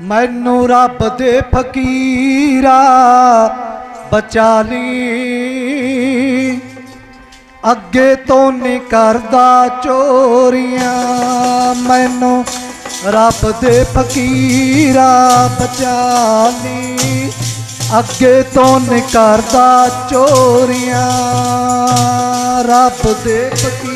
ਮੈਨੂੰ ਰੱਬ ਦੇ ਫਕੀਰਾ ਬਚਾ ਲਈ ਅੱਗੇ ਤੋਂ ਨਹੀਂ ਕਰਦਾ ਚੋਰੀਆਂ। ਮੈਨੂੰ ਰੱਬ ਦੇ ਫਕੀਰਾ ਬਚਾ ਲਈ ਅੱਗੇ ਤੋਂ ਨਹੀਂ ਕਰਦਾ ਚੋਰੀਆਂ। ਰੱਬ ਦੇ ਫਕੀਰਾ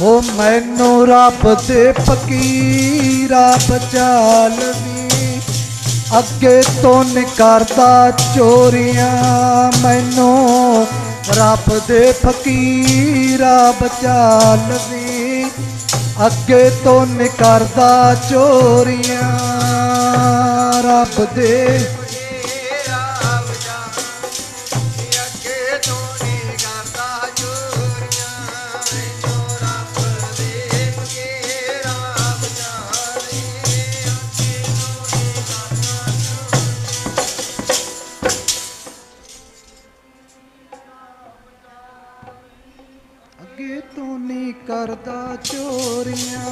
ਹੋ ਮੈਨੂੰ ਰੱਬ ਦੇ ਫਕੀਰਾ ਬਚਾ ਲਵੀ ਅੱਗੇ ਤੋਂ ਨਹੀਂ ਚੋਰੀਆਂ, ਮੈਨੂੰ ਰੱਬ ਦੇ ਫਕੀਰਾ ਬਚਾ ਲਵੀ ਅੱਗੇ ਤੋਂ ਨਹੀਂ ਚੋਰੀਆਂ, ਰੱਬ ਦੇ ਅੱਗੇ ਤੋਂ ਨਹੀਂ ਕਰਦਾ ਚੋਰੀਆਂ।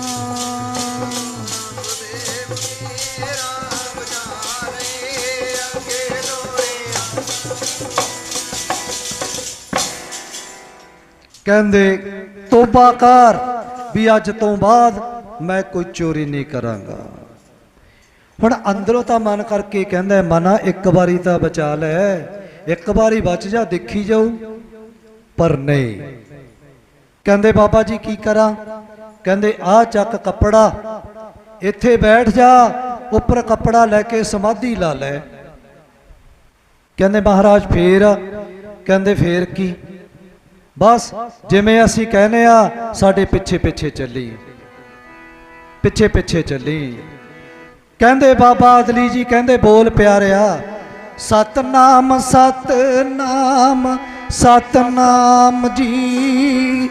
ਕਹਿੰਦੇ, ਤੋਬਾ ਕਰ, ਵੀ ਅੱਜ ਤੋਂ ਬਾਅਦ ਮੈਂ ਕੋਈ ਚੋਰੀ ਨਹੀਂ ਕਰਾਂਗਾ। ਹੁਣ ਅੰਦਰੋਂ ਤਾਂ ਮਨ ਕਰਕੇ ਕਹਿੰਦਾ ਮਨਾ, ਇੱਕ ਵਾਰੀ ਤਾਂ ਬਚਾ ਲੈ, ਇੱਕ ਵਾਰੀ ਬਚ ਜਾ, ਦੇਖੀ ਜਾਊ। ਪਰ ਨਹੀਂ। ਕਹਿੰਦੇ, ਬਾਬਾ ਜੀ ਕੀ ਕਰਾਂ? ਕਹਿੰਦੇ ਆ ਚੱਕ ਕੱਪੜਾ, ਇੱਥੇ ਬੈਠ ਜਾ, ਉੱਪਰ ਕੱਪੜਾ ਲੈ ਕੇ ਸਮਾਧੀ ਲਾ ਲੈ। ਕਹਿੰਦੇ, ਮਹਾਰਾਜ ਫੇਰ? ਕਹਿੰਦੇ, ਫੇਰ ਕੀ? ਬਸ, ਜਿਵੇਂ ਅਸੀਂ ਕਹਿੰਦੇ ਆ, ਸਾਡੇ ਪਿੱਛੇ ਪਿੱਛੇ ਚੱਲੀ। ਪਿੱਛੇ ਪਿੱਛੇ ਚੱਲੀ। ਕਹਿੰਦੇ, ਬਾਬਾ ਅਦਲੀ ਜੀ, ਕਹਿੰਦੇ, ਬੋਲ ਪਿਆਰਿਆ, ਸਤਨਾਮ ਸਤਨਾਮ ਸਤਨਾਮ ਜੀ